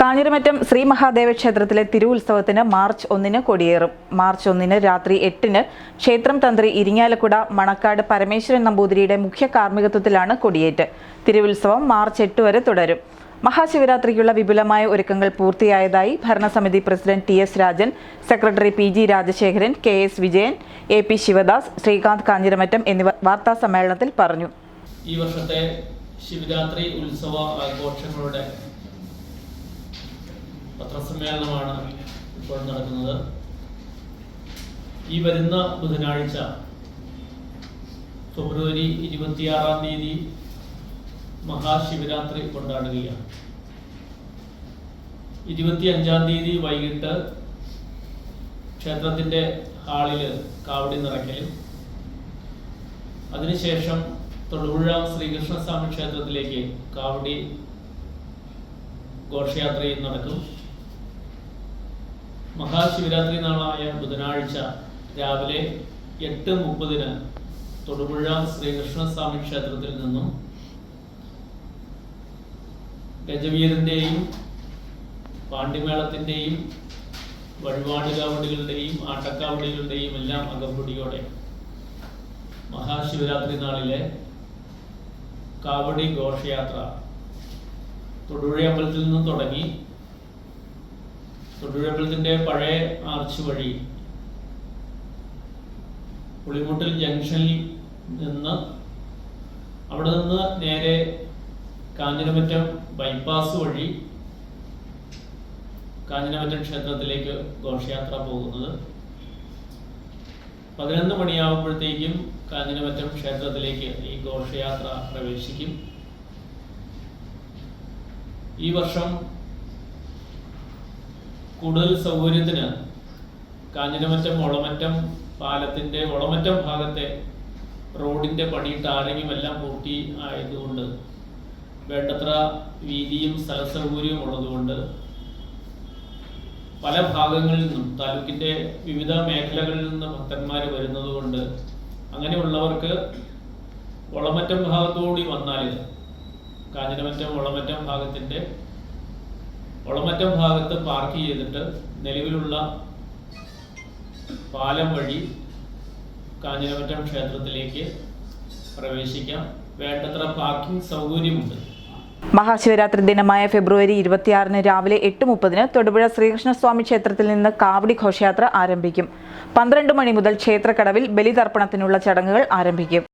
കാഞ്ഞിരമറ്റം ശ്രീ മഹാദേവ ക്ഷേത്രത്തിലെ തിരുവുത്സവത്തിന് മാർച്ച് ഒന്നിന് കൊടിയേറും. മാർച്ച് ഒന്നിന് രാത്രി എട്ടിന് ക്ഷേത്രം തന്ത്രി ഇരിങ്ങാലക്കുട മണക്കാട് പരമേശ്വരൻ നമ്പൂതിരിയുടെ മുഖ്യ കാർമ്മികത്വത്തിലാണ് കൊടിയേറ്റ്. തിരുവുത്സവം മാർച്ച് എട്ട് വരെ തുടരും. മഹാശിവരാത്രിക്കുള്ള വിപുലമായ ഒരുക്കങ്ങൾ പൂർത്തിയായതായി ഭരണസമിതി president T S Rajan secretary P G Rajasekharan K S Vijayan A P Sivadas Sreekanth Kanjiramattam എന്നിവർ വാർത്താ സമ്മേളനത്തിൽ പറഞ്ഞു. ഈ വർഷത്തെ ശിവരാത്രി ഉത്സവ ആഘോഷങ്ങളുടെ പത്രസമ്മേളനമാണ് ഇപ്പോൾ നടക്കുന്നത്. ഈ വരുന്ന ബുധനാഴ്ച ഫെബ്രുവരി ഇരുപത്തിയാറാം തീയതി മഹാശിവരാത്രി കൊണ്ടാടുകയാണ്. ഇരുപത്തി അഞ്ചാം തീയതി വൈകിട്ട് ക്ഷേത്രത്തിന്റെ ഹാളിൽ കാവടി നിറയ്ക്കലും. അതിനുശേഷം തൊടുപുഴ ശ്രീകൃഷ്ണസ്വാമി ക്ഷേത്രത്തിലേക്ക് കാവടി ഘോഷയാത്രയും നടക്കും. മഹാശിവരാത്രി നാളായ ബുധനാഴ്ച രാവിലെ എട്ട് മുപ്പതിന് തൊടുപുഴ ശ്രീകൃഷ്ണസ്വാമി ക്ഷേത്രത്തിൽ നിന്നും ഗജവീരന്റെയും പാണ്ഡിമേളത്തിന്റെയും വഴിപാട് കാവടികളുടെയും ആട്ടക്കാവടികളുടെയും എല്ലാം അകമ്പടിയോടെ മഹാശിവരാത്രി നാളിലെ കാവടി ഘോഷയാത്ര തൊടുപുഴ അമ്പലത്തിൽ നിന്നും തുടങ്ങി തൊടുപുഴ പഴയ ആർച്ച് വഴി പുളിമുട്ടിൽ ജംഗ്ഷനിൽ നിന്ന് അവിടെ നിന്ന് നേരെ കാഞ്ഞിരമറ്റം ബൈപ്പാസ് വഴി കാഞ്ഞിരമറ്റം ക്ഷേത്രത്തിലേക്ക് ഘോഷയാത്ര പോകുന്നത്. പതിനൊന്ന് മണിയാകുമ്പോഴത്തേക്കും കാഞ്ഞിരമറ്റം ക്ഷേത്രത്തിലേക്ക് ഈ ഘോഷയാത്ര പ്രവേശിക്കും. ഈ വർഷം കൂടുതൽ സൗകര്യത്തിന് കാഞ്ഞിരമറ്റം ഒളമറ്റം പാലത്തിന്റെ ഒളമറ്റം ഭാഗത്തെ റോഡിന്റെ പണി ടാറിങ്ങും എല്ലാം പൂർത്തി ആയതുകൊണ്ട് വേണ്ടത്ര വീതിയും സ്ഥല സൗകര്യവും ഉള്ളതുകൊണ്ട് പല ഭാഗങ്ങളിൽ നിന്നും താലൂക്കിന്റെ വിവിധ മേഖലകളിൽ നിന്ന് ഭക്തന്മാർ വരുന്നത് കൊണ്ട് അങ്ങനെയുള്ളവർക്ക് ഒളമറ്റം ഭാഗത്തുകൂടി വന്നാൽ കാഞ്ഞിരമറ്റം ഒളമറ്റം ഭാഗത്തിന്റെ ഒളമറ്റം ഭാഗത്ത് പാർക്ക് ചെയ്തിട്ട് നിലവിലുള്ള പാലം വഴി കാഞ്ഞിരമറ്റം ക്ഷേത്രത്തിലേക്ക് പ്രവേശിക്കാം. വേണ്ടത്ര പാർക്കിംഗ് സൗകര്യമുണ്ട്. മഹാശിവരാത്രി ദിനമായ ഫെബ്രുവരി ഇരുപത്തിയാറിന് രാവിലെ എട്ട് മുപ്പതിന് തൊടുപുഴ ശ്രീകൃഷ്ണസ്വാമി ക്ഷേത്രത്തിൽ നിന്ന് കാവടി ഘോഷയാത്ര ആരംഭിക്കും. പന്ത്രണ്ട് മണി മുതൽ ക്ഷേത്രക്കടവിൽ ബലിതർപ്പണത്തിനുള്ള ചടങ്ങുകൾ ആരംഭിക്കും.